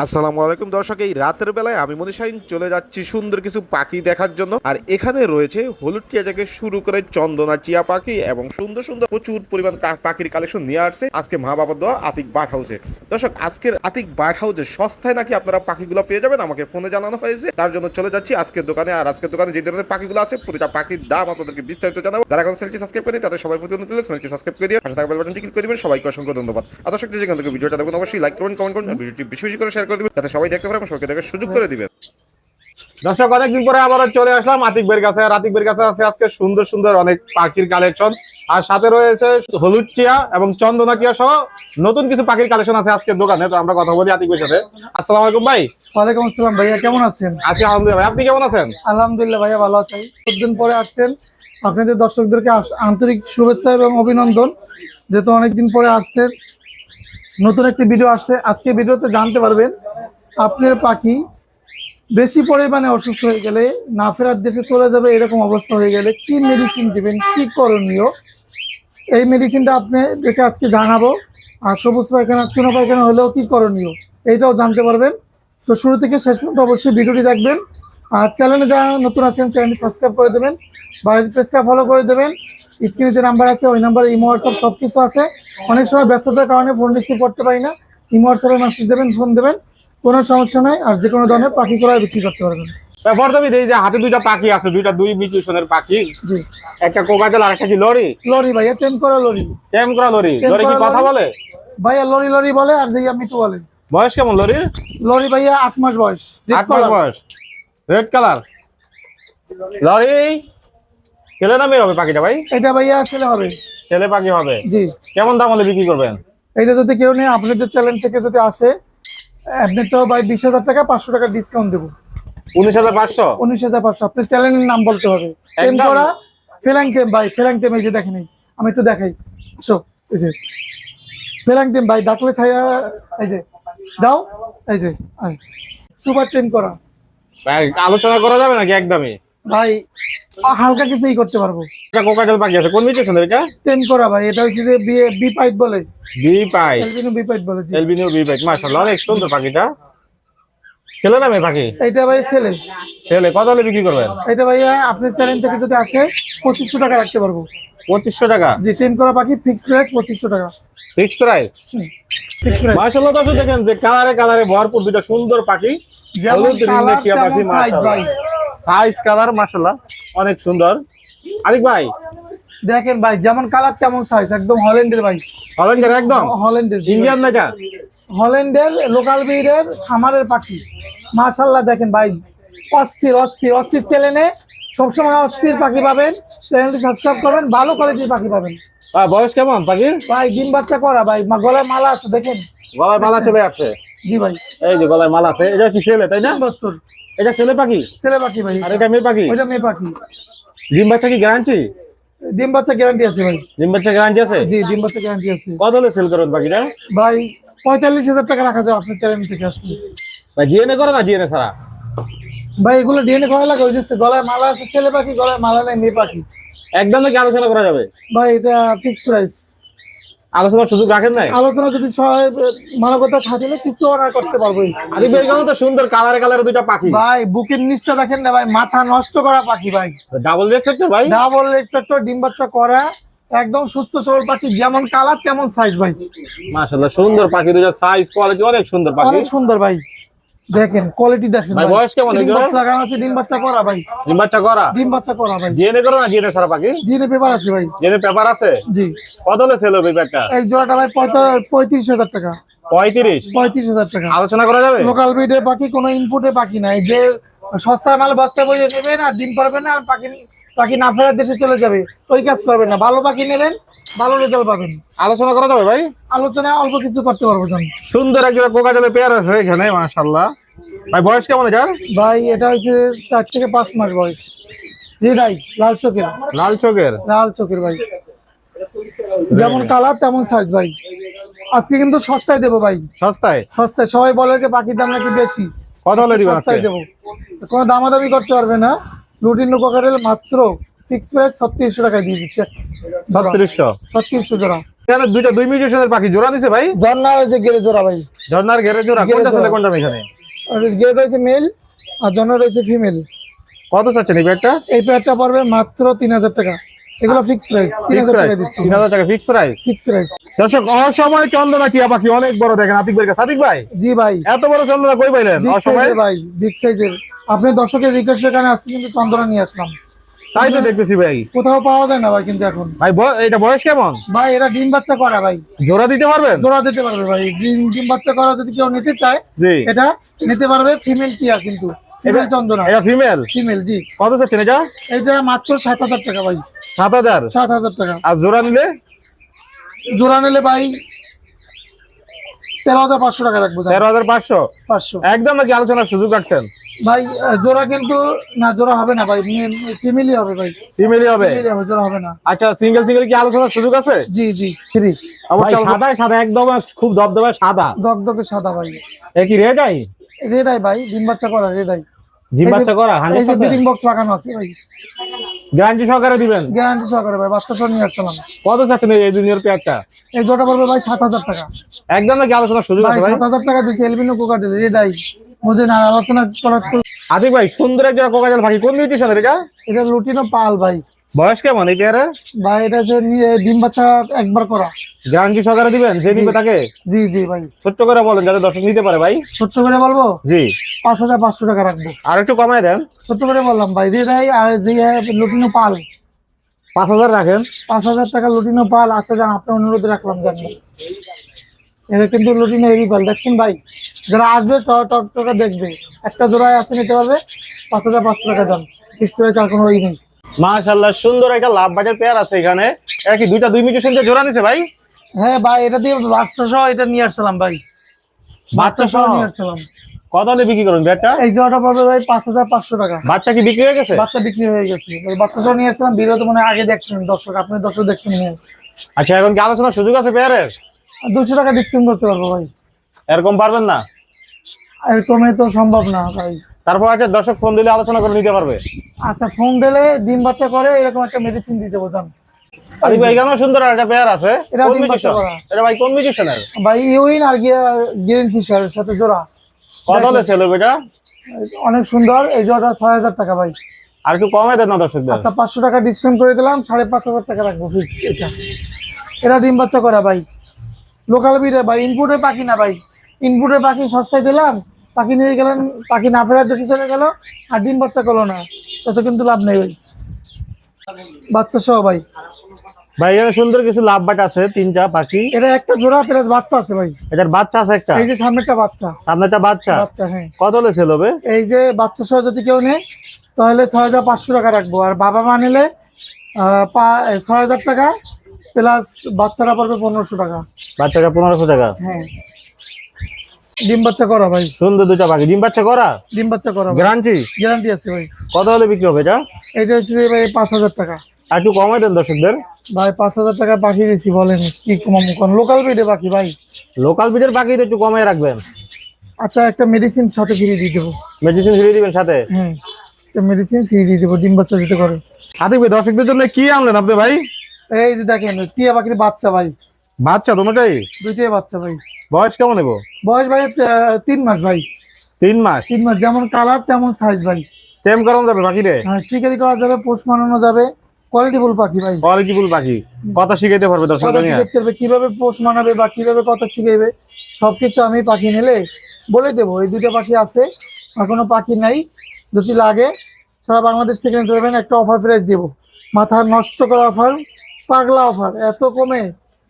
আসসালামু আলাইকুম দর্শক, এই রাতের বেলায় আমি মনে মনীষাইন চলে যাচ্ছি সুন্দর কিছু পাখি দেখার জন্য। আর এখানে রয়েছে হলুদ টিয়া থেকে শুরু করে চন্দনা চিয়া পাখি এবং সুন্দর সুন্দর প্রচুর পরিমাণ পাখির কালেকশন নিয়ে আসছে আজকে মা বাবার দেওয়া আতিক বার্ড হাউসে। দর্শক, আজকের আতিক বার্ড হাউসে সস্তায় নাকি আপনারা পাখিগুলো পেয়ে যাবেন? আমাকে ফোনে জানানো হয়েছে। তার জন্য চলে যাচ্ছি আজকের দোকানে। আর আজকের দোকানে যে ধরনের পাখিগুলো আছে, প্রতিটা পাখির দাম আপনাদেরকে বিস্তারিত জানাব। যারা এখন চ্যানেলটি সাবস্ক্রাইব করে তাদের সবাই প্রতি অনুরোধ চ্যানেলটি সাবস্ক্রাইব করে দিয়ে পাশে বাটনটি ক্লিক করে দিবেন। সবাইকে অসংখ্য ধন্যবাদ। আর দর্শক যেখান থেকে ভিডিওটা দেখুন, অবশ্যই লাইক করুন কমেন্ট করুন ভিডিওটি বেশি বেশি করে শেয়ার করে দিবেন যাতে সবাই দেখতে পারে এবং সবাইকে দেখার সুযোগ করে দিবেন। দর্শক অনেকদিন পরে আবারও চলে আসলাম আতিক বের কাছে। আর আতিক বের কাছে আছে আজকে সুন্দর সুন্দর অনেক পাখির কালেকশন আর সাথে রয়েছে হলুদ টিয়া এবং চন্দনা টিয়া সহ নতুন কিছু পাখির কালেকশন আছে আজকের দোকানে। তো আমরা কথা বলি আতিক বের সাথে। আসসালামু আলাইকুম ভাই। ওয়ালাইকুম আসসালাম ভাইয়া কেমন আছেন? আছি আলহামদুলিল্লাহ। ভাই আপনি কেমন আছেন? আলহামদুলিল্লাহ ভাইয়া ভালো আছি। দিন পরে আসছেন। আপনাদের দর্শকদেরকে আন্তরিক শুভেচ্ছা এবং অভিনন্দন যেহেতু অনেকদিন পরে আসছেন। নতুন একটি ভিডিও আসছে। আজকে ভিডিওতে জানতে পারবেন, আপনার পাখি বেশি পরিমাণে অসুস্থ হয়ে গেলে, না ফেরার দেশে চলে যাবে এরকম অবস্থা হয়ে গেলে কি মেডিসিন দেবেন, কি করণীয়? এই মেডিসিনটা আপনি দেখে আজকে জানাব। আর সবুজ পায়খানা, চুনো পায়খানা হলেও কি করণীয়, এইটাও জানতে পারবেন। তো শুরু থেকে শেষ পর্যন্ত অবশ্যই ভিডিওটি দেখবেন। আর চ্যানেলে যারা নতুন আছেন চ্যানেলটি সাবস্ক্রাইব করে দেবেন বাড়ির পেজটা ফলো করে দেবেন স্ক্রিনে যে নাম্বার আছে ওই নাম্বারে ইমো হোয়াটসঅ্যাপ সব কিছু আছে। অনেক সময় ব্যস্ততার কারণে ফোন রিসিভ করতে পারি না। ইমো হোয়াটসঅ্যাপে মেসেজ দেবেন ফোন দেবেন কোনো সমস্যা নাই। আর যে কোনো ধরনের পাখি করায় বিক্রি করতে পারবেন। ভাই এই যে হাতে দুইটা পাখি আছে দুইটা দুই মিউটেশনের পাখি। একটা কোকাটেল আর একটা কি লরি? লরি ভাইয়া টেন করা লরি। কেম করা লরি। লরি কি কথা বলে? ভাইয়া লরি লরি বলে আর যেই মিটু বলে। বয়স কেমন লরির? লরি ভাইয়া আট মাস বয়স। আট মাস বয়স। Red colour lory. ছেলে না মেয়ে হবে পাখিটা ভাই? এটা ভাইয়া ছেলে হবে। ছেলে পাখি হবে। জি। কেমন দাম হলে বিক্রি করবেন? এটা যদি কেউ নেই আপনাদের চ্যানেল থেকে যদি আসে আপনি তো ভাই বিশ হাজার টাকা পাঁচশো টাকা ডিসকাউন্ট দেবো। উনিশ হাজার পাঁচশো? উনিশ হাজার পাঁচশো। আপনার চ্যানেলের নাম বলতে হবে। টেম করা ফেলাং টেম ভাই ফেলাং টেম এই যে দেখেন আমি একটু দেখাই। আসো এই যে। ফেলাং টেম ভাই ডাকলে ছাইয়া এই যে দাও এই যে সুপার টেম করা। আলোচনা করা যাবে নাকি একদমই? ভাই হালকা কিছুই করতে পারব। এটা কোকাটেল পাখি আছে কোন মিটেশন এটা? টেম করা ভাই এটা হচ্ছে যে বি বি পাইট বলে। B pied albino B pied বলে জি। এলবিনিও বি পাই মাশাআল্লাহ অনেক সুন্দর পাখিটা। ছেলে না মেয়ে পাখি? এইটা ভাই ছেলে। ছেলে কত হলে বিক্রি করবেন? এটা ভাইয়া আপনার চ্যানেল থেকে যদি আসে পঁচিশশো টাকা রাখতে পারব। পঁচিশশো টাকা? জি টেম করা পাখি ফিক্সড প্রাইস পঁচিশশো টাকা। ফিক্সড প্রাইস মাশাআল্লাহ দর্শক দেখেন যে কালারে কালারে ভরপুর দুটো সুন্দর পাখি। হলুদ রিংনেট টিয়া পাখি সাইজ সাইজ কালার মাশাআল্লাহ। অনেক সুন্দর। আরিক ভাই। দেখেন ভাই যেমন কালার তেমন সাইজ একদম হল্যান্ডের ভাই। অরেঞ্জের একদম? হল্যান্ডের ইন্ডিয়ান না হল্যান্ডের লোকাল ব্রিডের খামারের পাখি। মাশাল্লাহ দেখেন ভাই। অস্থির অস্থির। অস্থির চ্যানেলে সবসময় অস্থির পাখি পাবেন। চ্যানেলটি সাবস্ক্রাইব করবেন। ভালো কোয়ালিটির পাখি পাবেন। বয়স কেমন পাখির ভাই ডিম বাচ্চা করা ভাই। গলায় মালা আছে দেখেন। গলায় মালা চলে আসছে। জি ভাই। এই যে গলায় মালা আছে এটা কি ছেলে তাই না? বছর। এটা ছেলে পাখি? ছেলে পাখি ভাই। আর এটা মেয়ে পাখি? ওইটা মেয়ে পাখি। ডিম বাচ্চা কি গ্যারান্টি ডিম বাচ্চা গ্যারান্টি আছে ভাই। ডিম বাচ্চা গ্যারান্টি আছে? জি ডিম বাচ্চা গ্যারান্টি আছে। কত হলে সেল করবেন পাখিটা? ভাই পঁয়তাল্লিশ হাজার টাকা রাখা যাবে আপনার চ্যানেল থেকে আসলে। ভাই জিএনএ করে না জিএনএ ছাড়া? ভাই এগুলো ডিএনএ করা লাগে ওই যে গলায় মালা আছে ছেলে পাখি গলায় মালা নেই মেয়ে পাখি। একদম নাকি আলোচনা করা যাবে? ভাই এটা ফিক্সড প্রাইস আলোচনার সুযোগ রাখেন নাই? আলোচনা যদি মানবতা থাকলে কিছু অর্ডার করতে পারব আদি ভাই তো সুন্দর কালারে কালারে দুইটা পাখি। ভাই বুকের নিচটা দেখেন না ভাই মাথা নষ্ট করা পাখি ভাই। ডাবল রেড থাকতে ভাই? ডাবল রেক্টর ডিম বাচ্চা করা একদম সুস্থ সবল পাখি যেমন কালার তেমন সাইজ ভাই। মাশাআল্লাহ সুন্দর পাখি দুইটা সাইজ কোয়ালিটি অনেক সুন্দর পাখি। অনেক সুন্দর ভাই। দেখেন কোয়ালিটি দেখেন ভাই, বয়স কেমন এগুলোর? বাচ্চা লাগানো আছে ডিম বাচ্চা করা ভাই। ডিম বাচ্চা করা? ডিম বাচ্চা করা ভাই। জিএনএ করে না জিএনএ ছাড়া পাখি? ডিএনএ পেপার আছে ভাই। জিএনএ পেপার আছে? জি। কত হলে সেল হবে পেপারটা এই জোড়াটা ভাই পঁয়তা- পঁয়ত্রিশ হাজার টাকা। পঁয়ত্রিশ? পঁয়ত্রিশ হাজার টাকা। আলোচনা করা যাবে? লোকাল ব্রিডের পাখি কোনো ইনপুটে পাখি নাই। যে সস্তার মাল বস্তা বইয়ে নেবেন আর ডিম পারবেন না আর পাখি পাখি না ফেরার দেশে চলে যাবে। ওই কাজ করবেন না। ভালো পাখি নেবেন ভালো রেজাল্ট পাবেন। আলোচনা করা যাবে ভাই? আলোচনা অল্প কিছু করতে পারব জান। সুন্দর একজন কোকাটেলের পেয়ার আছে এখানে মাশাআল্লাহ। ভাই বয়স কেমন এটা ভাই এটা হচ্ছে চার থেকে পাঁচ মাস বয়স। রেডাই লাল চোখের। লাল চোখের? লাল চোখের ভাই। যেমন কালার তেমন সাইজ ভাই। আজকে কিন্তু সস্তায় দেবো ভাই। সস্তায়? সস্তায়। সবাই বলে যে পাখির দাম নাকি বেশি। হলে দিবেন সস্তায়? দেবো। কোনো দামাদামি করতে পারবে না। লুটিনো কোকারেল মাত্র ফিক্স প্রাইস ছত্রিশশো টাকায় দিয়ে দিচ্ছে। ছত্রিশশো? ছত্রিশশো জোড়া। এখানে দুইটা দুই মিউজিশিয়ানের পাখি জোড়া দিছে ভাই? ঝর্ণার যে গেড়ে জোড়া ভাই। ঝর্ণার ঘেরে জোড়া। কোনটা ছেলে কোনটা এখানে? আর রয়েছে মেল আর ঝর্ণা রয়েছে ফিমেল কত চাচ্ছেন এই ব্যাগটা এই পেয়ারটা পড়বে মাত্র তিন হাজার টাকা। এগুলো ফিক্স প্রাইস তিন ফিক্স হাজার টাকা দিচ্ছি। তিন হাজার টাকা ফিক্স প্রাইস ফিক্স প্রাইস দর্শক অসময় চন্দনা টিয়া পাখি অনেক বড় দেখেন আতিক ভাই সাদিক ভাই জি ভাই। এত বড় চন্দনা কই পাইলেন? বিগ অসময়? ভাই বিগ সাইজের আপনি দর্শকের রিকোয়েস্টের কারণে আজকে কিন্তু চন্দনা নিয়ে আসলাম। তাই তো দেখতেছি ভাই। কোথাও পাওয়া যায় না ভাই কিন্তু এখন। ভাই এটা বয়স কেমন? ভাই এরা ডিম বাচ্চা করা ভাই। জোড়া দিতে পারবেন? জোড়া দিতে পারবে ভাই। ডিম ডিম বাচ্চা করা যদি কেউ নিতে চায় এটা নিতে পারবে ফিমেল টিয়া কিন্তু। ফিমেল চন্দনা। এটা ফিমেল ফিমেল জি। কত চাচ্ছেন এটা? এটা মাত্র সাত হাজার টাকা ভাই। সাত হাজার? সাত হাজার টাকা। আর জোড়া নিলে? জোড়া নিলে ভাই তেরো হাজার পাঁচশো টাকা রাখব তেরো হাজার পাঁচশো? পাঁচশো। একদম নাকি আলোচনার সুযোগ রাখছেন? ভাই জোড়া কিন্তু না জোড়া হবে না ভাই ফিমেলই হবে ভাই। হবে? জোড়া হবে না। আচ্ছা সিঙ্গেল সিঙ্গেল কি আলোচনার সুযোগ আছে? জি জি ফ্রি সাদা সাদা একদম খুব দবদবে সাদা। দগদগে সাদা ভাই। এ কি রেড আই রেডাই ভাই ডিম বাচ্চা করা রেডাই জিম বাচ্চা করা এই যে ব্রিডিং বক্স লাগানো আছে ভাই। গ্যারান্টি সহকারে দিবেন? গ্যারান্টি সহকারে ভাই বাচ্চা নিয়ে আসছিলাম কত চাচ্ছেন এই জুনিয়র পেয়ারটা এই জোটা পড়বে ভাই সাত হাজার টাকা। একদম নাকি আলোচনার সুযোগ আছে ভাই সাত হাজার টাকা দিচ্ছে এলবিনো রেডাই বুঝে না আলোচনা করার আদিক ভাই সুন্দর একটা কোকাজল পাখি কোন মিউটেশন এটা? এটা লুটিনো পাল ভাই। বয়স কেমন এই পেয়ারের? ভাই এটা সে নিয়ে ডিম বাচ্চা একবার করা। গ্যারান্টি সহকারে দিবেন? যে নিবে তাকে? জি জি ভাই। ছোট্ট করে বলেন যাতে দর্শক নিতে পারে ভাই। ছোট্ট করে বলব? জি। পাঁচ হাজার পাঁচশো টাকা রাখব। আর একটু কমায় দেন। ছোট্ট করে বললাম ভাই রেডাই আর যে লুটিনো পাল। পাঁচ হাজার রাখেন। পাঁচ হাজার টাকা লুটিনো পাল আচ্ছা যান আপনার অনুরোধ রাখলাম জানবেন এটা কিন্তু লুটিনো হেভি পাল দেখছেন ভাই? যারা আসবে টক দেখবে। একটা জোড়ায় আসতে নিতে পারবে পাঁচ হাজার পাঁচশো টাকা দাম। ফিক্স করে চার কোনো সুন্দর একটা লাভ বাজার পেয়ার আছে এখানে। কি দুইটা দুই মিটার দিয়ে জোড়া নিছে ভাই? হ্যাঁ ভাই এটা দিয়ে বাচ্চা সহ এটা নিয়ে আসছিলাম ভাই। বাচ্চা সহ নিয়ে আসছিলাম। কত হলে বিক্রি করুন ব্যাটটা? এই জোড়াটা পড়বে ভাই পাঁচ হাজার পাঁচশো টাকা। বাচ্চা কি বিক্রি হয়ে গেছে? বাচ্চা বিক্রি হয়ে গেছে। বাচ্চা সহ নিয়ে আসছিলাম বিরত মনে আগে দেখছেন দর্শক আপনি দর্শক দেখছেন আচ্ছা এখন কি আলোচনার সুযোগ আছে পেয়ারের দুশো টাকা ডিসকাউন্ট করতে পারব ভাই। এরকম পারবেন না? এরকমে তো সম্ভব না ভাই। তারপর একটা দর্শক ফোন দিলে আলোচনা করে নিতে পারবে। আচ্ছা ফোন দিলে ডিম বাচ্চা করে এরকম একটা মেডিসিন দিতে বোঝান। আরে ভাই এখানেও সুন্দর একটা পেয়ার আছে। এটা কোন করা। এটা ভাই কোন মিউটেশনের ভাই ইউইন আর গ্রিন ফিশার সাথে জোড়া। কত হলে সেল হবে এটা? অনেক সুন্দর এই জোড়াটা ছয় হাজার টাকা ভাই। আর একটু কমে দেন না দর্শকদের? আচ্ছা পাঁচশো টাকা ডিসকাউন্ট করে দিলাম সাড়ে পাঁচ হাজার টাকা রাখব ফিক্স এটা। এটা ডিম বাচ্চা করা ভাই। লোকাল বিড়ে ভাই ইনপুটের পাখি না ভাই। ইনপুটের পাখি সস্তায় দিলাম পাখি নিয়ে গেলেন পাখি না ফেরার দেশে চলে গেল আর ডিম বাচ্চা করল না। তত কিন্তু লাভ নেই ভাই। বাচ্চা সহ ভাই। ভাই এখানে সুন্দর কিছু লাভ বাট আছে তিনটা পাখি। এটা একটা জোড়া প্লাস বাচ্চা আছে ভাই। এটার বাচ্চা আছে একটা? এই যে সামনেটা বাচ্চা। বাচ্চা? বাচ্চা হ্যাঁ। কত এই যে বাচ্চা সহ যদি কেউ নেয় তাহলে ছয় হাজার পাঁচশো টাকা রাখব। আর বাবা মা নিলে ছয় হাজার টাকা প্লাস পড়বে পনেরোশো টাকা। বাচ্চাটা পনেরোশো টাকা? হ্যাঁ। ডিম বাচ্চা করা ভাই। সুন্দর দুটা পাখি। ডিম বাচ্চা করা? ডিম বাচ্চা করা গ্যারান্টি গ্যারান্টি আছে ভাই। কত হলে বিক্রি হবে এটা? এটা হচ্ছে ভাই পাঁচ হাজার টাকা। আর একটু কমাই দেন দর্শকদের। ভাই পাঁচ হাজার টাকা পাখি দিয়েছি বলেন কি কমাবো কোন? লোকাল ব্রিডে পাখি ভাই। লোকাল বিটের পাখি তো একটু কমাই রাখবেন। আচ্ছা একটা মেডিসিন সাথে ফ্রি দিয়ে দেবো। মেডিসিন ফিরিয়ে দিবেন সাথে? হুম একটা মেডিসিন ফ্রি দিয়ে দেবো ডিম বাচ্চা দিতে করে আতিক ভাই দর্শকদের জন্য কি আনলেন আপনি ভাই? এই যে দেখেন টিয়া পাখির বাচ্চা ভাই। বাচ্চা তোমাটাই দুইটাই বাচ্চা ভাই। বয়স কেমন নেব বয়স ভাই তিন মাস ভাই। তিন মাস? তিন মাস। যেমন কালার তেমন সাইজ ভাই। টেম করানো যাবে পাখি রে হ্যাঁ শিকারি করা যাবে পোষ মানানো যাবে। কোয়ালিটিফুল পাখি ভাই। কোয়ালিটিফুল পাখি। কথা শিখাইতে পারবে নিয়ে শিখাতে হবে কীভাবে পোষ মানাবে বা কীভাবে কথা শিখাইবে সবকিছু আমি পাখি নিলে বলে দেবো। এই দুটো পাখি আছে আর কোনো পাখি নাই। যদি লাগে সারা বাংলাদেশ থেকে নিতে পারবেন একটা অফার প্রাইস দেবো। মাথা নষ্ট করা অফার পাগলা অফার এত কমে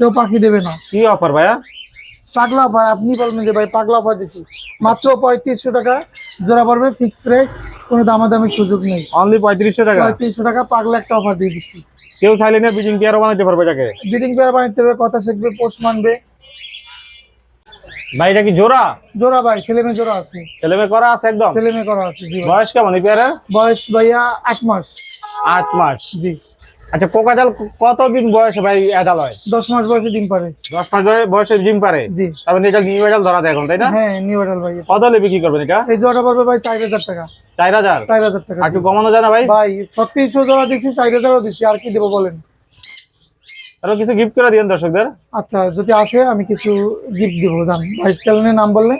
কেউ পাখি দেবে না। কি অফার ভাইয়া? পাগলা অফার আপনি বলবেন যে ভাই পাগলা অফার দিছি। মাত্র পঁয়ত্রিশশো টাকা জোড়া পড়বে ফিক্স প্রাইস কোনো দামাদামির সুযোগ নেই। অনলি পঁয়ত্রিশশো টাকা? পঁয়ত্রিশশো টাকা পাগলা একটা অফার দিয়ে দিছি। কেউ চাইলে না বিচিং পেয়ারও বানাইতে পারবে এটাকে। ব্রিডিং পেয়ার বানাইতে হবে কথা শিখবে পোষ মানবে। ভাই এটা কি জোড়া? জোড়া ভাই ছেলে মেয়ে জোড়া আছে। ছেলে মেয়ে করা আছে একদম? ছেলে মেয়ে করা আছে জি। বয়স কেমন এই বয়স ভাইয়া আট মাস। আট মাস। জি। আচ্ছা কোকাজাল কতদিন বয়সে ভাই অ্যাডাল হয়? দশ মাস বয়সে ডিম পারে। দশ মাস বয়সে- ডিম পারে? জি। তারপরে এটা নিউ অ্যাডাল ধরা দেয় এখন তাই না? হ্যাঁ নিউ এডাল ভাই। কত বিক্রি করবেন এটা এই জোড়াটা পড়বে ভাই চার হাজার টাকা। চার হাজার? চার হাজার টাকা। আর কমানো যায় না ভাই? ভাই ছত্রিশশো জোড়া দিছি চার হাজারও দিছি আর কি দেবো বলেন? আরও কিছু গিফট করে দিন দর্শকদের? আচ্ছা যদি আসে আমি কিছু গিফট দিব জান। ভাই চ্যানেলের নাম বললে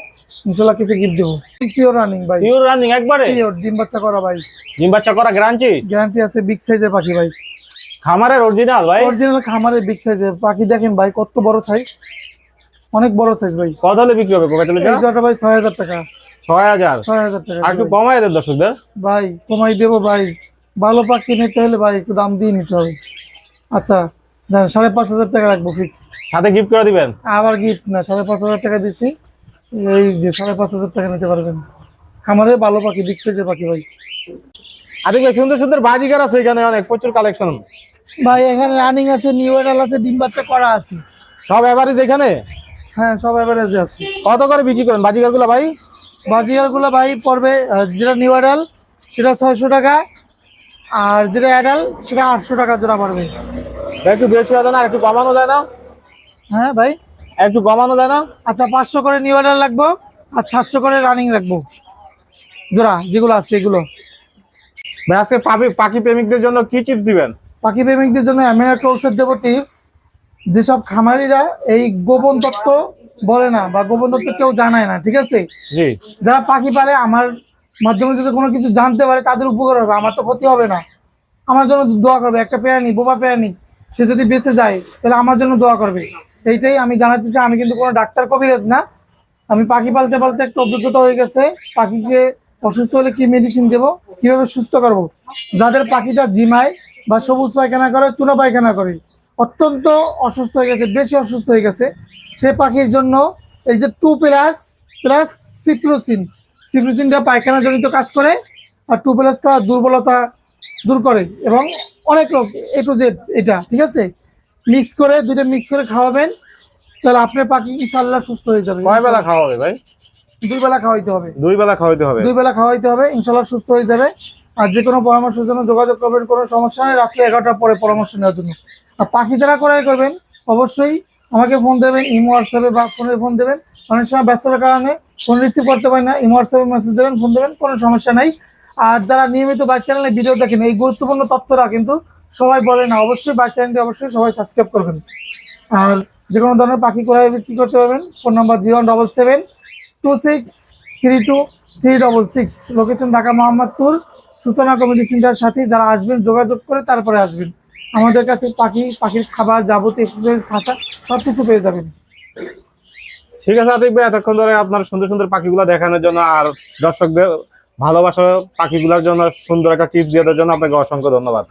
ইনশাল্লাহ কিছু গিফট দিব। পিওর রানিং ভাই। পিওর রানিং একবারে? পিওর ডিম বাচ্চা করা ভাই। ডিম বাচ্চা করা গ্যারান্টি গ্যারান্টি আছে বিগ সাইজের পাখি ভাই। খামারের অরিজিনাল ভাই? অরিজিনাল খামারের বিগ সাইজের পাখি দেখেন ভাই কত বড় সাইজ অনেক বড় সাইজ ভাই। কত হলে বিক্রি হবে কোকাটেল এই জোড়াটা ভাই ছয় হাজার টাকা। ছয় হাজার? ছয় হাজার টাকা আর একটু কমাই দেন দর্শকদের। ভাই কমাই দেবো ভাই। ভালো পাখি নিতে হলে ভাই একটু দাম দিয়ে নিতে হবে। আচ্ছা দেন সাড়ে পাঁচ হাজার টাকা রাখব ফিক্স সাথে গিফট করে দিবেন? আবার গিফট না সাড়ে পাঁচ হাজার টাকা দিছি এই যে সাড়ে পাঁচ হাজার টাকা নিতে পারবেন। খামারে ভালো পাখি বিগ সাইজের পাখি ভাই। আদিক ভাই সুন্দর সুন্দর বাজিকার আছে এখানে অনেক প্রচুর কালেকশন ভাই এখানে রানিং আছে নিউ এডাল আছে ডিম বাচ্চা করা আছে। সব এভারেজ এখানে? হ্যাঁ সব অ্যাভারেজে আছে। কত করে বিক্রি করেন? বাজিকারগুলো ভাই? বাজিগারগুলো ভাই পড়বে যেটা নিউ অ্যাডাল সেটা ছয়শো টাকা আর যেটা অ্যাডাল সেটা আটশো টাকা জোড়া পড়বে। একটু বেশি হয় না? আর একটু কমানো যায় না? হ্যাঁ ভাই? একটু কমানো যায় না? আচ্ছা পাঁচশো করে নিউ অ্যাডাল রাখব আর সাতশো করে রানিং রাখব জোড়া যেগুলো আছে এগুলো। ভাই আজকে পাখি পাখি প্রেমিকদের জন্য কি চিপস দিবেন? পাখি প্রেমিকদের জন্য আমি একটা ঔষধ দেবো টিপস। যেসব খামারিরা এই গোপন তত্ত্ব বলে না বা গোপন তত্ত্ব কেউ জানায় না ঠিক আছে? যারা পাখি পালে আমার মাধ্যমে যদি কোনো কিছু জানতে পারে তাদের উপকার হবে আমার তো ক্ষতি হবে না। আমার জন্য দোয়া করবে একটা প্রাণী বোবা প্রাণী সে যদি বেঁচে যায় তাহলে আমার জন্য দোয়া করবে। এইটাই আমি জানাতে চাই আমি কিন্তু কোনো ডাক্তার কবিরাজ না। আমি পাখি পালতে পালতে একটা অভিজ্ঞতা হয়ে গেছে পাখিকে অসুস্থ হলে কি মেডিসিন দেবো কীভাবে সুস্থ করব? যাদের পাখিটা জিমায় বা সবুজ পায়খানা করে চুনা পায়খানা করে। অত্যন্ত অসুস্থ হয়ে গেছে বেশি অসুস্থ হয়ে গেছে। সে পাখির জন্য এই যে টু প্লাস প্লাস সিপ্রোসিন। সিপ্রোসিনটা পায়খানা জনিত কাজ করে আর টু প্লাসটা দুর্বলতা দূর করে এবং অনেক লোক এ টু জেড এটা ঠিক আছে? মিক্স করে দুইটা মিক্স করে খাওয়াবেন তাহলে আপনার পাখি ইনশাল্লাহ সুস্থ হয়ে যাবে। কয় বেলা খাওয়া হবে ভাই? দুই বেলা খাওয়াইতে হবে। দুই বেলা খাওয়াইতে হবে। দুই বেলা খাওয়াইতে হবে ইনশাল্লাহ সুস্থ হয়ে যাবে। আর যে কোনো পরামর্শের জন্য যোগাযোগ করবেন, কোনো সমস্যা নেই, রাত্রে এগারোটার পরে পরামর্শ নেওয়ার জন্য। আর পাখি যারা ক্রয় করবেন, অবশ্যই আমাকে ফোন দেবেন, ইমো হোয়াটসঅ্যাপে বা ফোনে ফোন দেবেন। অনেক সময় ব্যস্ততার কারণে ফোন রিসিভ করতে পারি না, ইমো হোয়াটসঅ্যাপে মেসেজ দেবেন ফোন দেবেন, কোনো সমস্যা নাই। আর যারা নিয়মিত বাইক চ্যানেলে ভিডিও দেখেন, এই গুরুত্বপূর্ণ তথ্যরা কিন্তু সবাই বলে না, অবশ্যই বাইক চ্যানেলটি অবশ্যই সবাই সাবস্ক্রাইব করবেন। আর যে কোনো ধরনের পাখি ক্রয় বিক্রি করতে পারবেন phone number zero double seven two six three two three double six location Dhaka Mohammadpur Suchona committee চিন্তার সাথে যারা আসবেন, যোগাযোগ করে তারপরে আসবেন। আমাদের কাছে পাখি, পাখির খাবার, যাবতীয় খাঁচা সব কিছু পেয়ে যাবেন। ঠিক আছে, আতিক ভাই, এতক্ষণ ধরে আপনার সুন্দর সুন্দর পাখিগুলো দেখানোর জন্য আর দর্শকদের ভালোবাসা পাখিগুলোর জন্য সুন্দর একটা টিপস দিয়ে দেওয়ার জন্য আপনাকে অসংখ্য ধন্যবাদ।